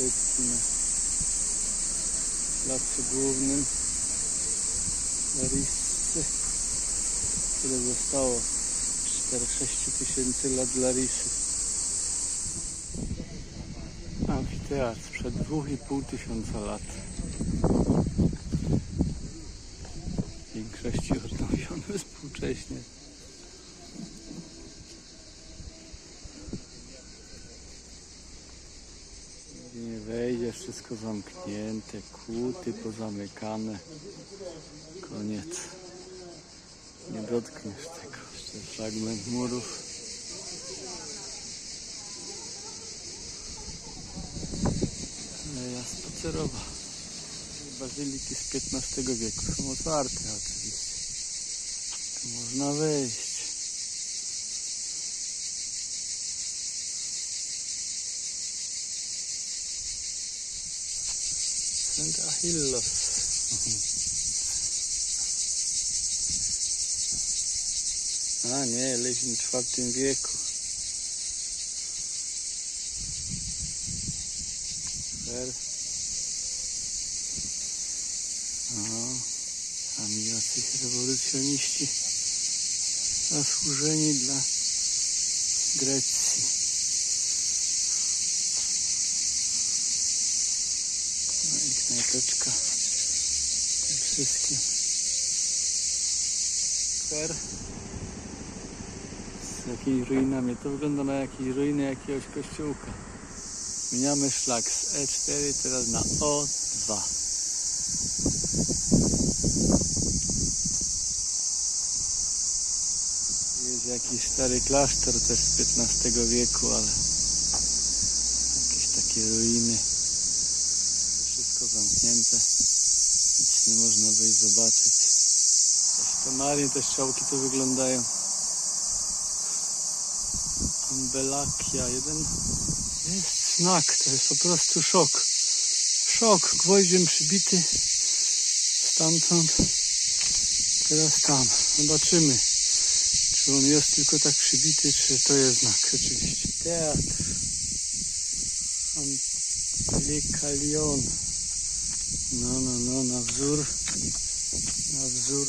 szczytki na placu głównym Larissy. Tyle zostało. 4-6 tysięcy lat Larissy. Amfiteatr sprzed 2,5 tysiąca lat. W większości odnowiony współcześnie. Gdzie wszystko zamknięte, kłuty pozamykane. Koniec. Nie dotkniesz tego. Jeszcze fragment murów. Aleja spacerowa. Bazyliki z XV wieku są otwarte oczywiście. Tu można wejść. St. Achillos. A nie, leśni w czwartym wieku. Super. O, sami jacyś rewolucjoniści zasłużeni dla Grecji. W tym wszystkim. Super. Z jakimiś ruinami. To wygląda na jakieś ruiny jakiegoś kościółka. Zmieniamy szlak z E4 teraz na O2. Jest jakiś stary klasztor też z XV wieku, ale jakieś takie ruiny. Wszystko zamknięte. Nic nie można wejść zobaczyć. Te Marie, te strzałki to wyglądają. Ambelakia, jeden jest znak, to jest po prostu szok. Szok, gwoździem przybity stamtąd, teraz tam. Zobaczymy, czy on jest tylko tak przybity, czy to jest znak rzeczywiście. Teatr. Ambelikalion. No, no, no, na wzór, na wzór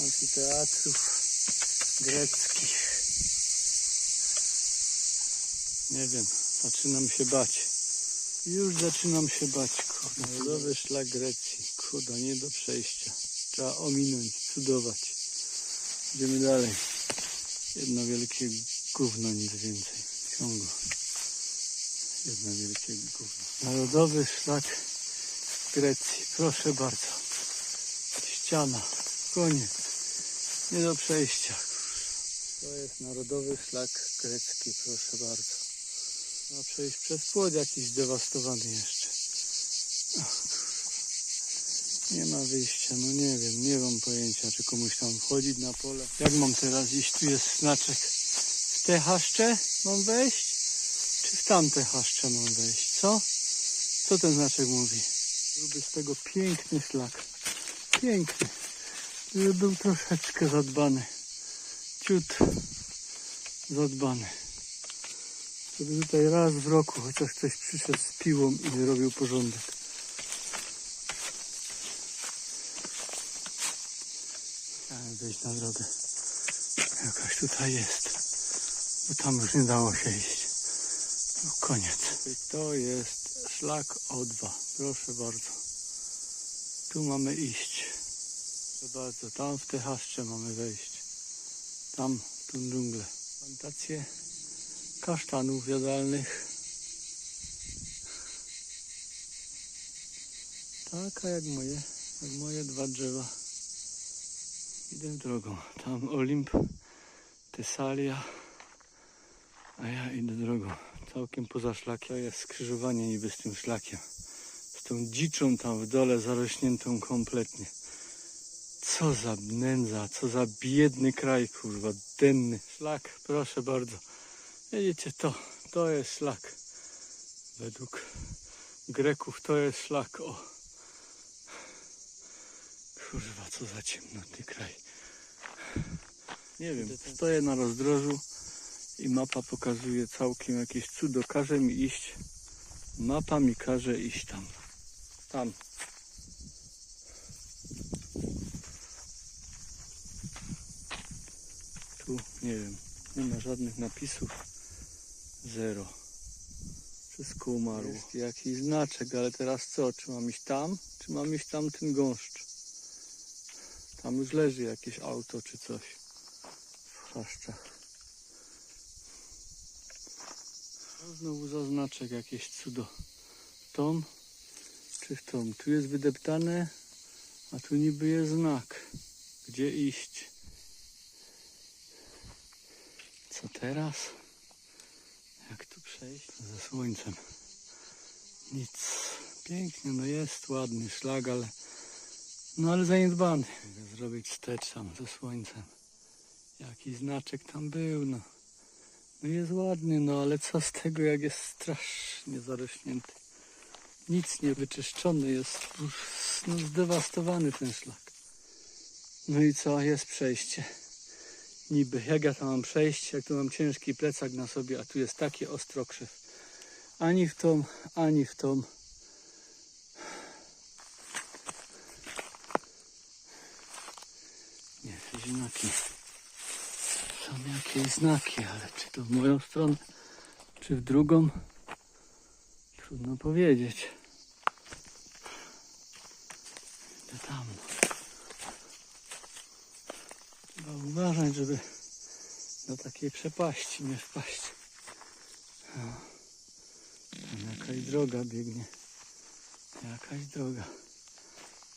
amfiteatrów greckich. Nie wiem, zaczynam się bać. Już zaczynam się bać, kurde. Narodowy szlak Grecji. Kurde, nie do przejścia. Trzeba ominąć, cudować. Idziemy dalej. Jedno wielkie gówno, nic więcej. Ciągu. Jedno wielkie gówno. Narodowy szlak Grecji. Proszę bardzo. Ściana. Koniec. Nie do przejścia. To jest narodowy szlak grecki, proszę bardzo. Trzeba przejść przez płot jakiś zdewastowany jeszcze. Ach, nie ma wyjścia, no nie wiem, nie mam pojęcia, czy komuś tam wchodzić na pole. Jak mam teraz iść? Tu jest znaczek. W te haszcze mam wejść? Czy w tamte haszcze mam wejść? Co? Co ten znaczek mówi? Byłby z tego piękny szlak. Piękny. Gdyby był troszeczkę zadbany. Ciut zadbany. Żeby tutaj raz w roku chociaż ktoś przyszedł z piłą i zrobił porządek. Chciałem wejść na drogę. Jakaś tutaj jest. Bo tam już nie dało się iść. No koniec. I to jest szlak O2. Proszę bardzo. Tu mamy iść. Proszę bardzo. Tam w te haszcze mamy wejść. Tam, w tą dżunglę. Plantacje kasztanów jadalnych. Taka jak moje, jak moje dwa drzewa. Idę drogą. Tam Olimp, Tesalia, a ja idę drogą. Całkiem poza szlakiem. To jest skrzyżowanie niby z tym szlakiem. Z tą dziczą tam w dole zarośniętą kompletnie. Co za nędza, co za biedny kraj, kurwa, denny. Szlak, proszę bardzo. Widzicie to, to jest szlak. Według Greków to jest szlak. O. Kurwa, co za ciemnoty kraj. Nie wiem, stoję na rozdrożu i mapa pokazuje całkiem jakieś cudo. Każe mi iść Mapa mi każe iść tam. Tam. Tu nie wiem, nie ma żadnych napisów. Zero. Wszystko umarło. Jest jakiś znaczek, ale teraz co? Czy mam iść tam, czy mam iść tam ten gąszcz? Tam już leży jakieś auto czy coś w chaszczach. No Znowu zaznaczek jakieś cudo. Tą czy tą? Tu jest wydeptane, a tu niby jest znak. Gdzie iść? Co teraz? Jak tu przejść? Ze słońcem. Nic. Pięknie, no jest ładny szlag, ale no ale zaniedbany. Mogę zrobić wstecz tam ze słońcem. Jaki znaczek tam był, no. No jest ładny, no ale co z tego, jak jest strasznie zarośnięty. Nic nie wyczyszczony, jest no, zdewastowany ten szlak. No i co, jest przejście. Niby, jak ja tam mam przejść, jak tu mam ciężki plecak na sobie, a tu jest taki ostrokrzew. Ani w tą, ani w tą. Nie. Są jakieś znaki, ale czy to w moją stronę, czy w drugą? Trudno powiedzieć. Idę tam. Trzeba uważać, żeby do takiej przepaści nie wpaść. O, tam jakaś droga biegnie. Jakaś droga.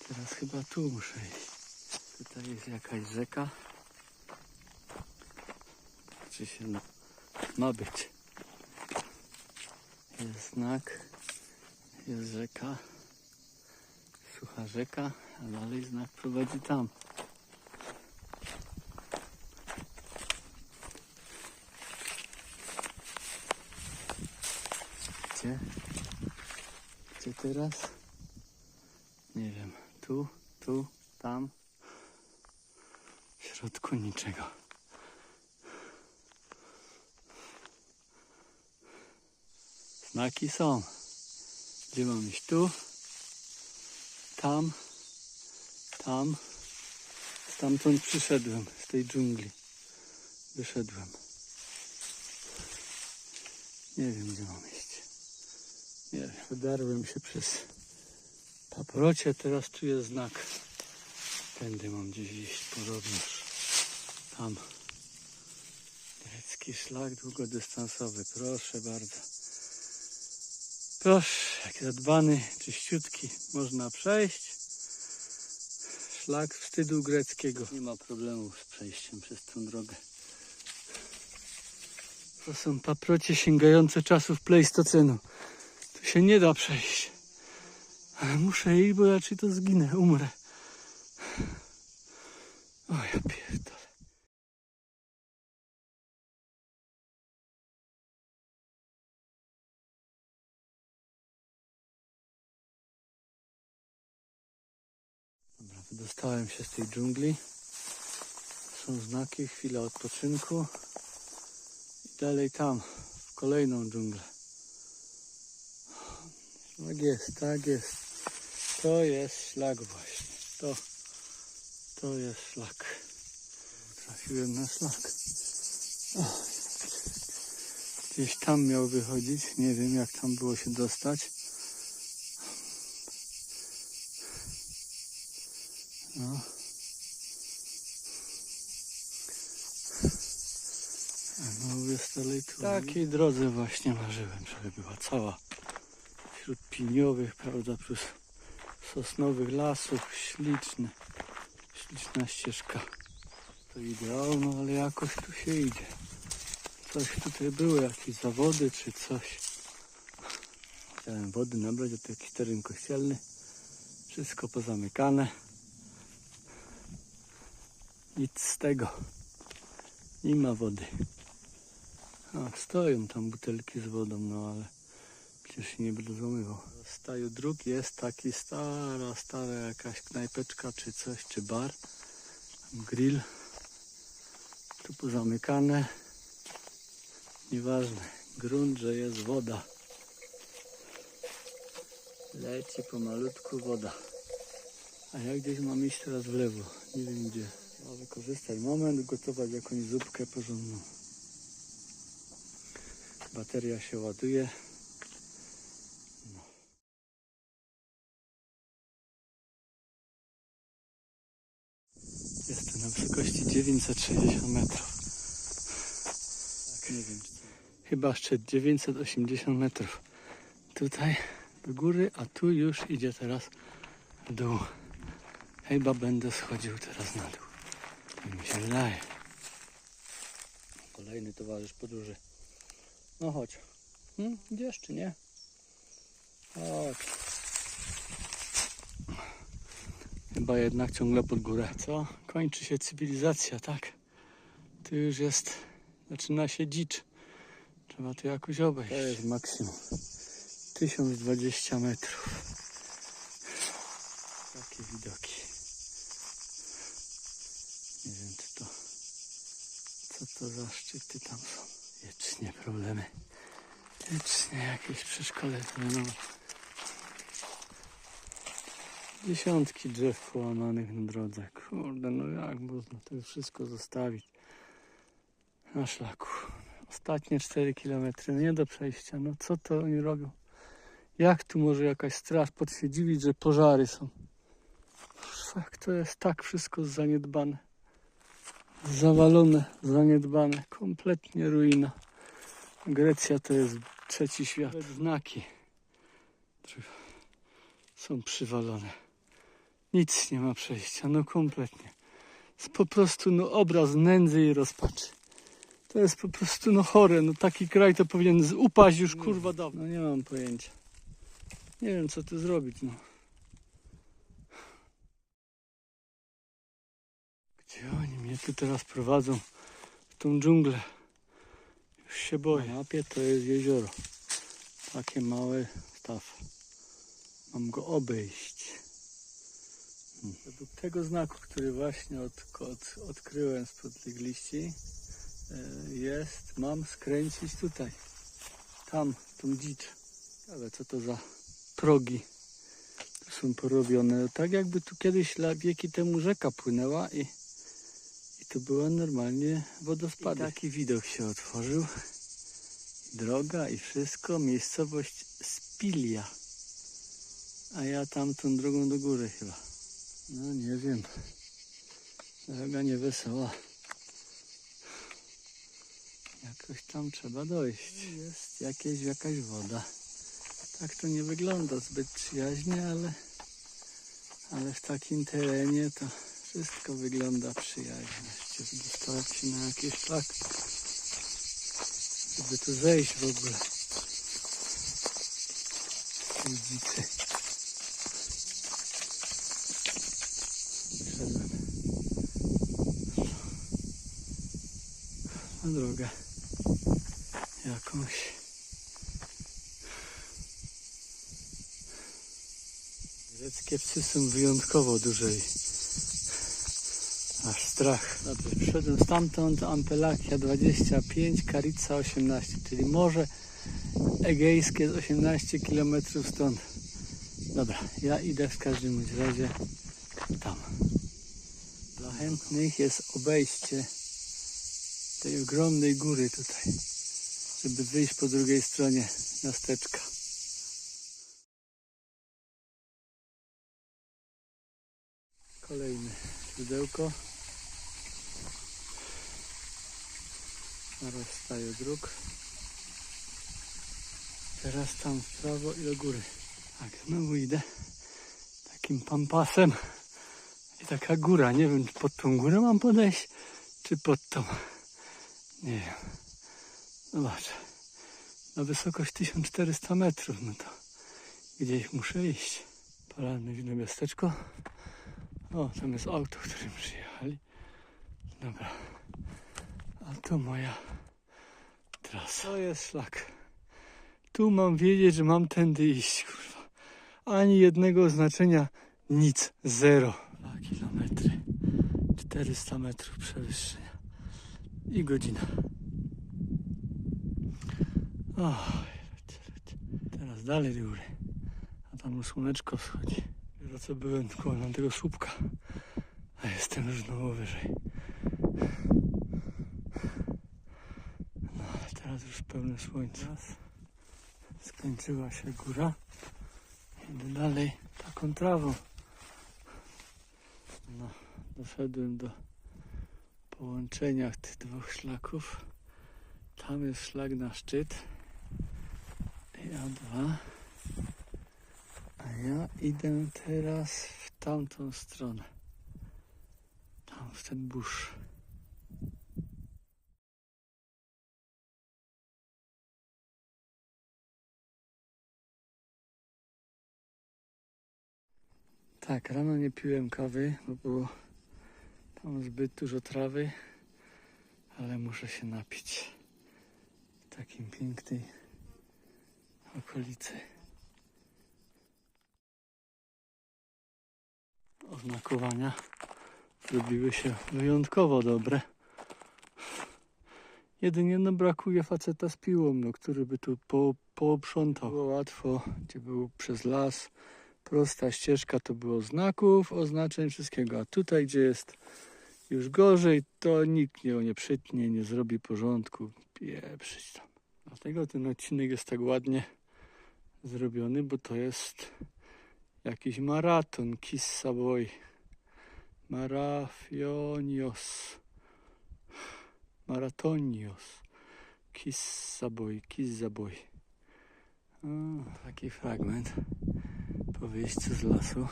Teraz chyba tu muszę iść. Tutaj jest jakaś rzeka. Czy się ma, ma być? Jest znak. Jest rzeka. Sucha rzeka, a dalej znak prowadzi tam. Gdzie? Gdzie teraz? Nie wiem. Tu, tu, tam. W środku niczego. Znaki są. Gdzie mam iść? Tu, tam, tam. Stamtąd przyszedłem, z tej dżungli. Wyszedłem. Nie wiem, gdzie mam iść. Nie wiem, wydarłem się przez paprocie, teraz czuję znak. Tędy mam gdzieś iść podobnież. Tam. Grecki szlak długodystansowy, proszę bardzo. Proszę, jaki zadbany, czyściutki, można przejść. Szlak wstydu greckiego. Nie ma problemu z przejściem przez tą drogę. To są paprocie sięgające czasów pleistocenu. Tu się nie da przejść. Ale muszę iść, bo raczej to zginę, umrę. O ja pierdolę. Wydostałem się z tej dżungli. Są znaki, chwila odpoczynku. I dalej tam, w kolejną dżunglę. Tak jest, tak jest. To jest szlak właśnie. To, to jest szlak. Trafiłem na szlak. Gdzieś tam miał wychodzić. Nie wiem jak tam było się dostać. No. No dalej tu. Takiej drodze właśnie marzyłem, żeby była cała wśród piniowych, prawda, plus sosnowych lasów, śliczne, śliczna ścieżka. To ideał, no ale jakoś tu się idzie. Coś tutaj było, jakieś zawody czy coś. Chciałem wody nabrać, a to jakiś teren kościelny. Wszystko pozamykane. Nic z tego. Nie ma wody. A, stoją tam butelki z wodą, no ale przecież się nie będę złamywał. W staju dróg jest taki stara, stara jakaś knajpeczka czy coś, czy bar. Grill. Tu pozamykane. Nieważne. Grunt, że jest woda. Leci pomalutku woda. A ja gdzieś mam iść teraz w lewo. Nie wiem gdzie. Trzeba wykorzystać moment, gotować jakąś zupkę porządną. Bateria się ładuje. Jest to na wysokości 960 metrów. Tak, nie wiem. Chyba szczyt 980 metrów. Tutaj do góry, a tu już idzie teraz w dół. Chyba będę schodził teraz na dół. Mi się wydaje. Kolejny towarzysz podróży. No chodź. Hmm? Idziesz czy nie? Chodź. Chyba jednak ciągle pod górę. Co? Kończy się cywilizacja, tak? Tu już jest, zaczyna się dzicz. Trzeba to jakoś obejść. To jest maksimum. 1020 metrów. Takie widoki. Nie wiem, czy to. Co to za szczyty tam są? Wiecznie problemy. Wiecznie jakieś przeszkole terenowe. Dziesiątki drzew połamanych na drodze. Kurde, no jak można to wszystko zostawić na szlaku. Ostatnie 4 km nie do przejścia. No co to oni robią? Jak tu może jakaś straż potwierdzić, że pożary są? Jak to jest tak wszystko zaniedbane. Zawalone, zaniedbane. Kompletnie ruina. Grecja to jest trzeci świat. Znaki są przywalone. Nic nie ma przejścia, no kompletnie. Jest po prostu no obraz nędzy i rozpaczy. To jest po prostu no chore, no taki kraj to powinien upaść już kurwa dawno. No nie mam pojęcia. Nie wiem co tu zrobić, no. Gdzie oni mnie tu teraz prowadzą? W tą dżunglę. Już się boję. Na mapie to jest jezioro. Takie małe staw. Mam go obejść. Według tego znaku, który właśnie od, od, odkryłem spod tych liści, e, jest, mam skręcić tutaj. Tam, tą dzicz. Ale co to za progi tu są porobione? Tak jakby tu kiedyś wieki temu rzeka płynęła i, to była normalnie wodospady. I taki widok się otworzył. Droga i wszystko, miejscowość Spilia. A ja tamtą drogą do góry chyba. No nie wiem. Droga niewesoła. Jakoś tam trzeba dojść. Jest jakieś, jakaś woda. Tak to nie wygląda zbyt przyjaźnie, ale, ale w takim terenie to wszystko wygląda przyjaźnie. Się na jakiś szlak. Żeby tu zejść w ogóle. Wszedłem na drogę jakąś. Greckie psy są wyjątkowo dużej. Strach. Dobrze, przyszedłem stamtąd, Ampelakia 25, Karica 18, czyli Morze Egejskie jest 18 km stąd. Dobra, ja idę w każdym razie tam. Dla chętnych jest obejście tej ogromnej góry tutaj, żeby wyjść po drugiej stronie miasteczka. Kolejne źródełko. Zaraz staje dróg. Teraz tam w prawo i do góry. Tak, znowu idę takim pampasem. I taka góra, nie wiem czy pod tą górę mam podejść, czy pod tą. Nie wiem. Zobacz. Na wysokość 1400 metrów, no to gdzieś muszę iść. Paradne widno miasteczko. O, tam jest auto, którym przyjechali. Dobra. A to moja trasa. To jest szlak. Tu mam wiedzieć, że mam tędy iść, kurwa. Ani jednego oznaczenia, nic, zero. Dwa kilometry, 400 metrów przewyższenia i godzina. O, teraz dalej do góry. A tam już słoneczko wschodzi. Dopiero co byłem koło tego słupka, a jestem już znowu wyżej. No, teraz już pełne słońce. Raz. Skończyła się góra. Idę dalej taką trawą. No, doszedłem do połączenia tych dwóch szlaków. Tam jest szlak na szczyt. Ja dwa. A ja idę teraz w tamtą stronę. Tam w ten burz. Tak, rano nie piłem kawy, bo było tam zbyt dużo trawy, ale muszę się napić w takim pięknej okolicy. Oznakowania zrobiły się wyjątkowo dobre. Jedynie no brakuje faceta z piłą, no, który by tu po, pooprzątał. Było łatwo, gdzie był przez las, prosta ścieżka, to było znaków, oznaczeń, wszystkiego. A tutaj, gdzie jest już gorzej, to nikt nie, nie przytnie, nie zrobi porządku. Pieprzyć tam. Dlatego ten odcinek jest tak ładnie zrobiony, bo to jest jakiś maraton Kissa Boy. Marafionios. Maratonios. Kissa Boy. O, taki fragment po wyjściu z lasu.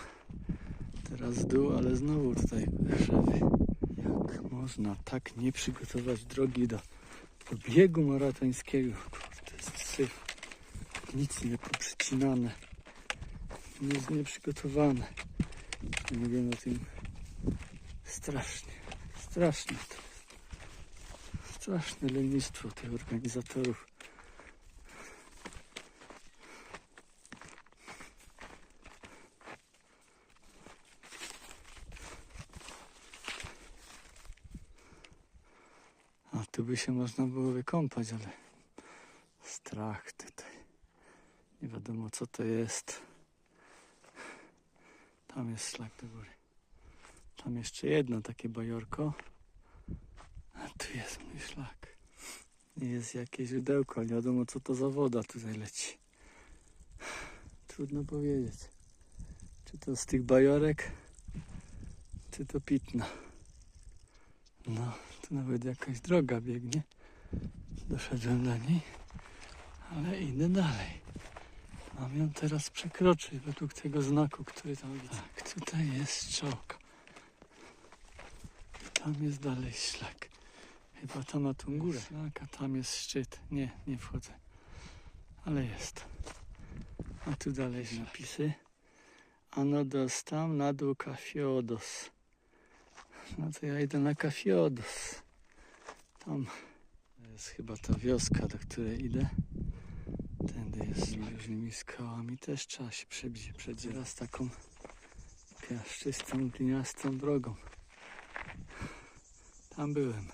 Teraz dół, ale znowu tutaj drzewy. Jak można tak nie przygotować drogi do, biegu maratońskiego? Kurde, jest syf. Nic nie poprzecinane. Nic nie przygotowane. Nie wiem o tym. Strasznie, strasznie to jest. Straszne lenistwo tych organizatorów. By się można było wykąpać, ale strach tutaj. Nie wiadomo co to jest. Tam jest szlak do góry. Tam jeszcze jedno takie bajorko. A tu jest mój szlak. Jest jakieś źródełko, nie wiadomo co to za woda tutaj leci. Trudno powiedzieć. Czy to z tych bajorek, czy to pitna. No, nawet jakaś droga biegnie. Doszedłem do niej, ale idę dalej. Mam ją teraz przekroczyć według tego znaku, który tam widzę. Tak, tutaj jest czołg. Tam jest dalej szlak. Chyba tam na tą górę. Szlak, a tam jest szczyt. Nie, nie wchodzę. Ale jest. A tu dalej napisy. Anodos tam, na dół Kafiodos. No to ja idę na Kafiodos. Tam jest chyba ta wioska, do której idę. Tędy jest z różnymi skałami. Też trzeba się przebić przed teraz taką piaszczystą, gliniastą drogą. Tam byłem.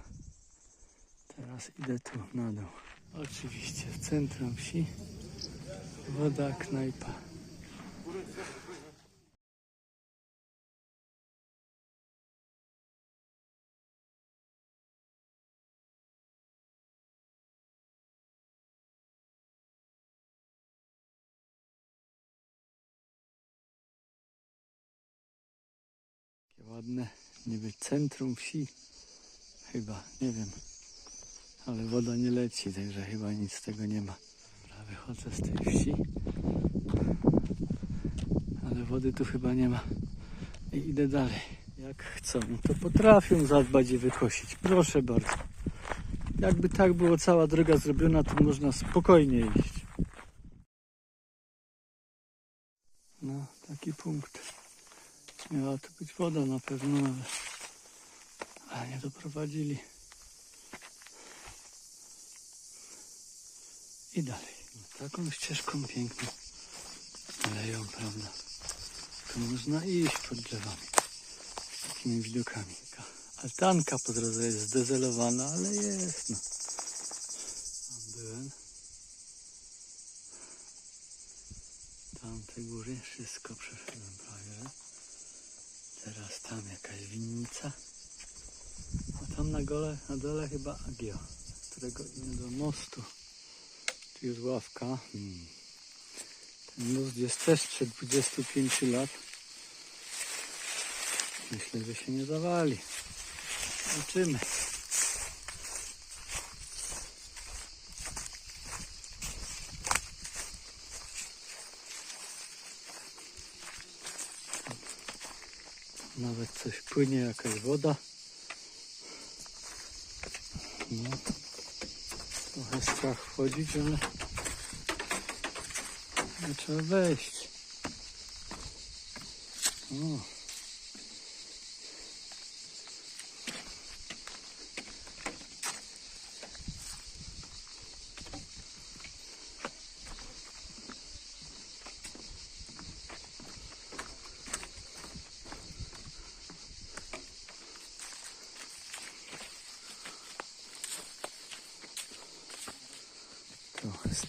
Teraz idę tu na dół. Oczywiście w centrum wsi woda knajpa. Ładne, niby centrum wsi. Chyba, nie wiem. Ale woda nie leci, także chyba nic z tego nie ma. Wychodzę z tej wsi. Ale wody tu chyba nie ma. I idę dalej. Jak chcą, to potrafią zadbać i wykosić. Proszę bardzo. Jakby tak było cała droga zrobiona, to można spokojnie iść. No, taki punkt. Miała tu być woda na pewno, ale, ale nie doprowadzili. I dalej. Taką ścieżką piękną leją, prawda? Tu można iść pod drzewami. Z takimi widokami. Altanka po drodze jest zdezelowana, ale jest no. Tam byłem. Tamte te góry, wszystko przeszedłem prawie. Teraz tam jakaś winnica. A tam na gole, na dole chyba Agio, którego idę do mostu. Tu jest ławka. Hmm. Ten most jest też sprzed 25 lat. Myślę, że się nie zawali. Zobaczymy. Nawet coś płynie, jakaś woda. No. Trochę strach wchodzić, ale no, trzeba wejść.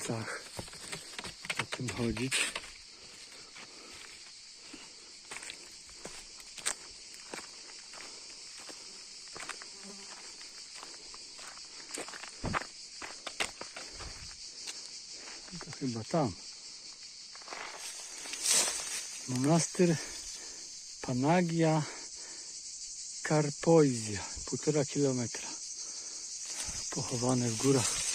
Trochę strach o tym chodzić. To chyba tam. Monastyr Panagia Karpoizja. Półtora kilometra. Pochowane w górach.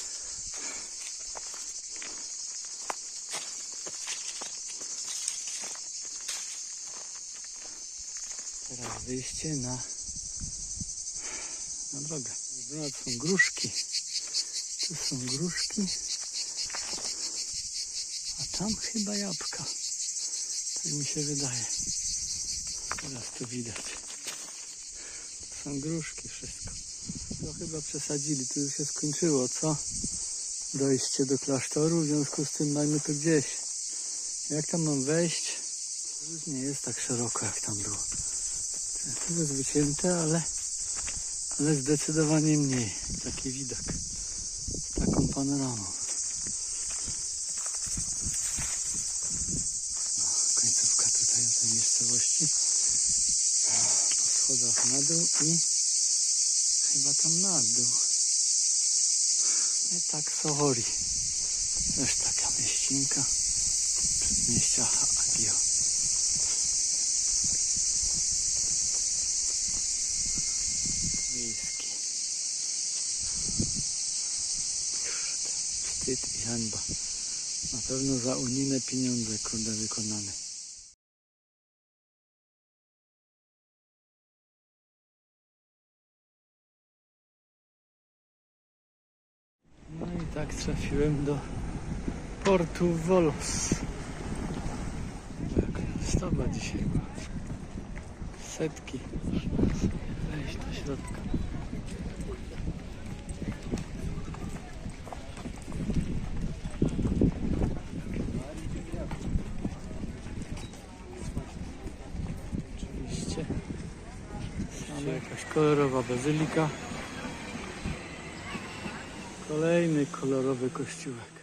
Teraz wyjście na, na drogę. To są gruszki. Tu są gruszki. A tam chyba jabłka. Tak mi się wydaje. Teraz to widać. To są gruszki wszystko. To chyba przesadzili. Tu już się skończyło, co? Dojście do klasztoru. W związku z tym mamy to gdzieś. Jak tam mam wejść? Już nie jest tak szeroko jak tam było. Jest wycięte, ale, ale zdecydowanie mniej. Taki widok z taką panoramą. No, końcówka tutaj tej miejscowości. Po schodach na dół i chyba tam na dół. I tak Sohori. Też taka mieścinka. Przedmieścia Agio. Miejski. Kurde, Wstyd i hańba. Na pewno za unijne pieniądze, kurde, wykonane. No i tak trafiłem do portu Volos. Tak, stoba dzisiaj była. Setki. Wejść do środka. Oczywiście. Sama jakaś kolorowa bazylika. Kolejny kolorowy kościółek.